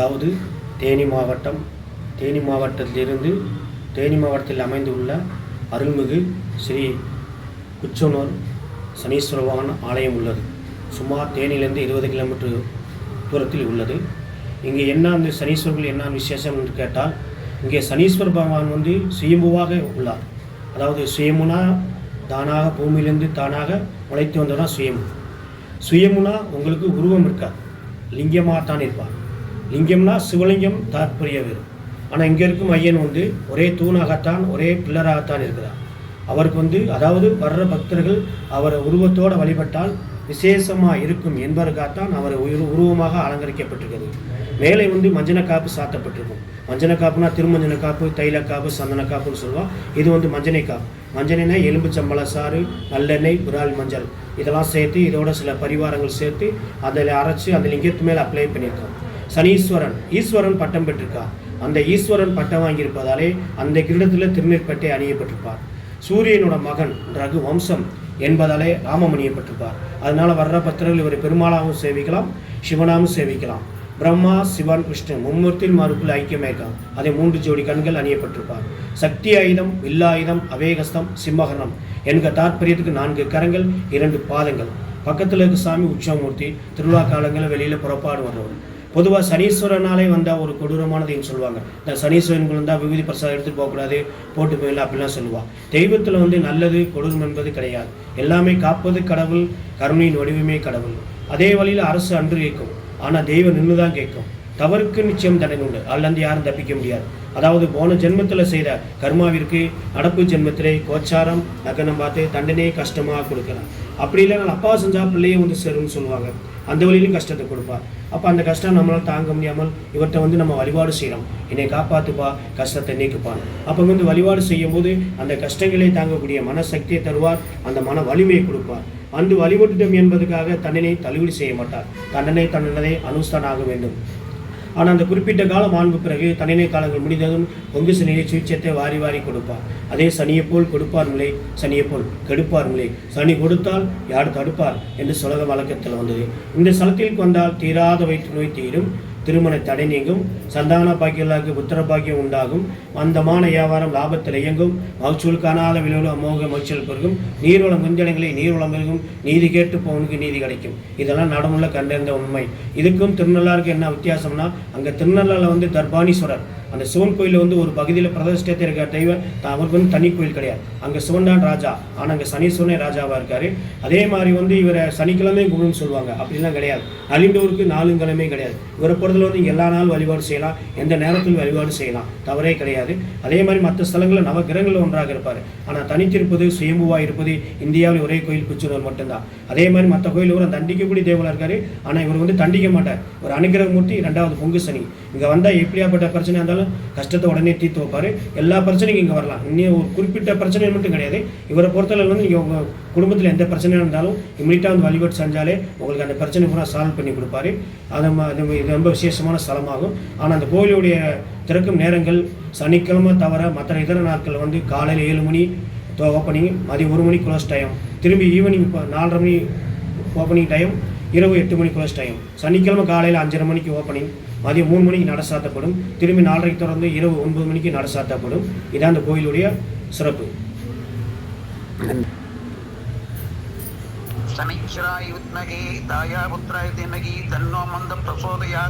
அதாவது தேனி மாவட்டம் தேனி மாவட்டத்திலிருந்து தேனி மாவட்டத்தில் அமைந்துள்ள அருள்மிகு ஸ்ரீ குச்சனூர் சனீஸ்வர பகவான் ஆலயம் உள்ளது. சுமார் தேனியிலிருந்து இருபது கிலோமீட்டர் தூரத்தில் உள்ளது. இங்கே என்ன அந்த சனீஸ்வரர்கள் என்ன விசேஷம் என்று கேட்டால் இங்கே சனீஸ்வர பகவான் வந்து சுயம்புவாக உள்ளார். அதாவது சுயமுனா தானாக பூமியிலிருந்து தானாக உழைத்து வந்தவனா சுயம்பு. சுயமுனா உங்களுக்கு உருவம் இருக்காது. லிங்கமாக தான் இருப்பார். லிங்கம்னா சிவலிங்கம் தாற்பரிய வேறு ஆனால் இங்கே இருக்கும் ஐயன் வந்து ஒரே தூணாகத்தான் ஒரே பில்லராகத்தான் இருக்கிறார். அவருக்கு வந்து அதாவது வர்ற பக்தர்கள் அவரை உருவத்தோடு வழிபட்டால் விசேஷமாக இருக்கும் என்பதற்காகத்தான் அவர் உரு உருவமாக அலங்கரிக்கப்பட்டிருக்கிறது. மேலே வந்து மஞ்சன காப்பு சாத்தப்பட்டிருக்கும். மஞ்சன காப்புனா திருமஞ்சன காப்பு தைல காப்பு சந்தன காப்புன்னு சொல்லுவோம் இது வந்து மஞ்சனை காப்பு மஞ்சனைனா எலும்பு சம்பள சாறு நல்லெண்ணெய் புறால் மஞ்சள். இதெல்லாம் சேர்த்து இதோட சில பரிவாரங்கள் சேர்த்து அதில் அரைச்சி அந்த லிங்கத்து மேலே அப்ளை பண்ணியிருக்கோம். சனீஸ்வரன். ஈஸ்வரன் பட்டம் பெற்றிருக்கார் அந்த ஈஸ்வரன் பட்டம் வாங்கியிருப்பதாலே அந்த கிரீடத்தில் திருநீர்பட்டை அணியப்பட்டிருப்பார். சூரியனோட மகன் ரகு வம்சம் என்பதாலே ராமம் அணியப்பட்டிருப்பார். அதனால் வர்ற பக்தர்கள் இவரை பெருமாளாகவும் சேவிக்கலாம் சிவனாகவும் சேவிக்கலாம். பிரம்மா சிவன் விஷ்ணு மும்மூர்த்தியில் மாறுக்குள் ஐக்கியமேகம் அதை மூன்று ஜோடி கண்கள் அணியப்பட்டிருப்பார். சக்தி ஆயுதம் வில்லாயுதம் அவேகஸ்தம் சிம்மகரணம் என்கிற தாற்பயத்துக்கு நான்கு கரங்கள் இரண்டு பாதங்கள். பக்கத்தில் இருக்க சாமி உற்சவமூர்த்தி திருவிழா காலங்களில் வெளியில் புறப்பாடு வர்றவர். பொதுவாக சனீஸ்வரனாலே வந்தால் ஒரு கொடூரமானதுன்னு சொல்லுவாங்க. இந்த சனீஸ்வரன் வந்தால் விபூதி பிரசாதம் எடுத்துகிட்டு போகக்கூடாது போட்டு போயிடலாம் அப்படிலாம் சொல்லுவாள் தெய்வத்தில் வந்து நல்லது கொடூரம் என்பது கிடையாது. எல்லாமே காப்பது கடவுள் கருணையின் வடிவமே கடவுள். அதே வழியில் அரசு அன்று கேட்கும். ஆனால் தெய்வம் நின்று தான் கேட்கும். தவறுக்கு நிச்சயம் தண்டனை உண்டு. அதுலேருந்து யாரும் தப்பிக்க முடியாது. அதாவது போன ஜென்மத்தில் செய்த கர்மாவிற்கு நடப்பு ஜென்மத்திலே கோச்சாரம் லக்னம் பார்த்து தண்டனையே கஷ்டமாக கொடுக்கலாம். அப்படி இல்லைனா அப்பா செஞ்சா பிள்ளையே வந்து சேரும்னு சொல்லுவாங்க. அந்த வழியிலும் கஷ்டத்தை கொடுப்பார். அப்போ அந்த கஷ்டம் நம்மளால் தாங்க முடியாமல் இவர்கிட்ட வந்து நம்ம வழிபாடு செய்கிறோம் என்னை காப்பாற்றுப்பா கஷ்டத்தை நீக்குப்பான் அப்போ வந்து வழிபாடு செய்யும் போது அந்த கஷ்டங்களை தாங்கக்கூடிய மனசக்தியை தருவார். அந்த மன வலிமையை கொடுப்பார். அந்த வழிபட்டுட்டோம் என்பதற்காக தண்டனை தள்ளுபடி செய்ய மாட்டார். தண்டனை தண்டனை அனுஷ்டானாக ஆக வேண்டும். ஆனால் அந்த குறிப்பிட்ட காலம் ஆண்பு பிறகு தண்டனை காலங்கள் முடிந்ததும் பொங்கு சனியை சுவிச்சத்தை வாரி வாரி கொடுப்பார். அதே சனியை போல் கொடுப்பார்களே சனியை போல் கெடுப்பார்களே. சனி கொடுத்தால் யார் தடுப்பார்? என்று சுலக வழக்கத்தில் வந்தது. இந்த சலத்தில் வந்தால் தீராத வயிற்று நோய் தீரும். திருமண தடை நீங்கும் சந்தான பாக்கியலாக்கு புத்திர பாக்கியம் உண்டாகும் மந்தமான வியாபாரம் லாபத்தில் இயங்கும் மகச்சூல் காணாத விளைவு அமோக மகிழ்ச்சியில் பெருகும் நீர்வளம் முந்தினங்களை நீர்வளம் பெருகும் நீதி கேட்டு போவனுக்கு நீதி கிடைக்கும். இதெல்லாம் நடமுள்ள கண்டறிந்த உண்மை. இதுக்கும் திருநள்ளாருக்கு என்ன வித்தியாசம்னா அங்கே திருநள்ளாறில் வந்து தர்பானீஸ்வரர். அந்த சிவன் கோயிலில் வந்து ஒரு பகுதியில் பிரதிஷ்டத்தை இருக்கிற தெய்வம் அவருக்கு வந்து தனி கோயில் கிடையாது. அங்கே சிவன் தான் ராஜா. ஆனால் அங்கே சனீஸ்வரனே ராஜாவாக இருக்கார். அதே மாதிரி வந்து இவரை சனிக்கிழமை கும்பிடுன்னு சொல்லுவாங்க. அப்படிலாம் கிடையாது. அலிண்டூருக்கு நாலுங்கிழமை கிடையாது. இவரை பொறுத்தல வந்து எல்லா நாளும் வழிபாடு செய்யலாம். எந்த நேரத்திலும் வழிபாடு செய்யலாம். தவறே கிடையாது. அதே மாதிரி மற்ற ஸ்தலங்களில் நவகிரகங்கள் ஒன்றாக இருப்பார். ஆனால் தனித்திருப்பது சுயம்புவாக இருப்பது இந்தியாவில் ஒரே கோயில் பிச்சூர் மட்டும்தான். அதே மாதிரி மற்ற கோயில் இவரை தண்டிக்கக்கூடிய தேவலாக இருக்காரு. ஆனால் இவர் வந்து தண்டிக்க மாட்டார். ஒரு அனுகிரகமூர்த்தி ரெண்டாவது பொங்கு சனி. இங்கே வந்தால் எப்படியாப்பட்ட பிரச்சனை இருந்தாலும் கஷ்டத்தை உடனே தீர்த்து வைப்பார். எல்லா பிரச்சனையும் இங்கே வரலாம். இன்னும் ஒரு குறிப்பிட்ட பிரச்சனை மட்டும் கிடையாது. இவரை பொறுத்தளவு வந்து நீங்கள் உங்கள் குடும்பத்தில் எந்த பிரச்சனையாக இருந்தாலும் இம்மிடியாக வந்து வழிபாடு செஞ்சாலே உங்களுக்கு அந்த பிரச்சனை பூரா சால்வ் பண்ணி கொடுப்பாரு. அது இது ரொம்ப விசேஷமான ஸ்தலமாகும். ஆனால் அந்த கோயிலுடைய திறக்கும் நேரங்கள் சனிக்கிழமை தவிர மற்ற இதர நாட்கள் வந்து காலையில் ஏழு மணி ஓப்பனிங் மதியம் ஒரு மணி க்ளோஸ் டைம் திரும்பி ஈவினிங் இப்போ நாலரை மணி ஓப்பனிங் டைம் இரவு எட்டு மணி க்ளோஸ் டைம் சனிக்கிழமை காலையில் அஞ்சரை மணிக்கு ஓப்பனிங் மதியம் மூணு மணிக்கு நட சாத்தப்படும். திரும்பி நாலரைக்கு தொடர்ந்து இரவு ஒன்பது மணிக்கு நட சாத்தப்படும். இதான் அந்த கோயிலுடைய சிறப்பு. சனிச்சராய் வித்மகி தாயா புத்திராய் திமகி தன்னோ மந்த பிரசோதயா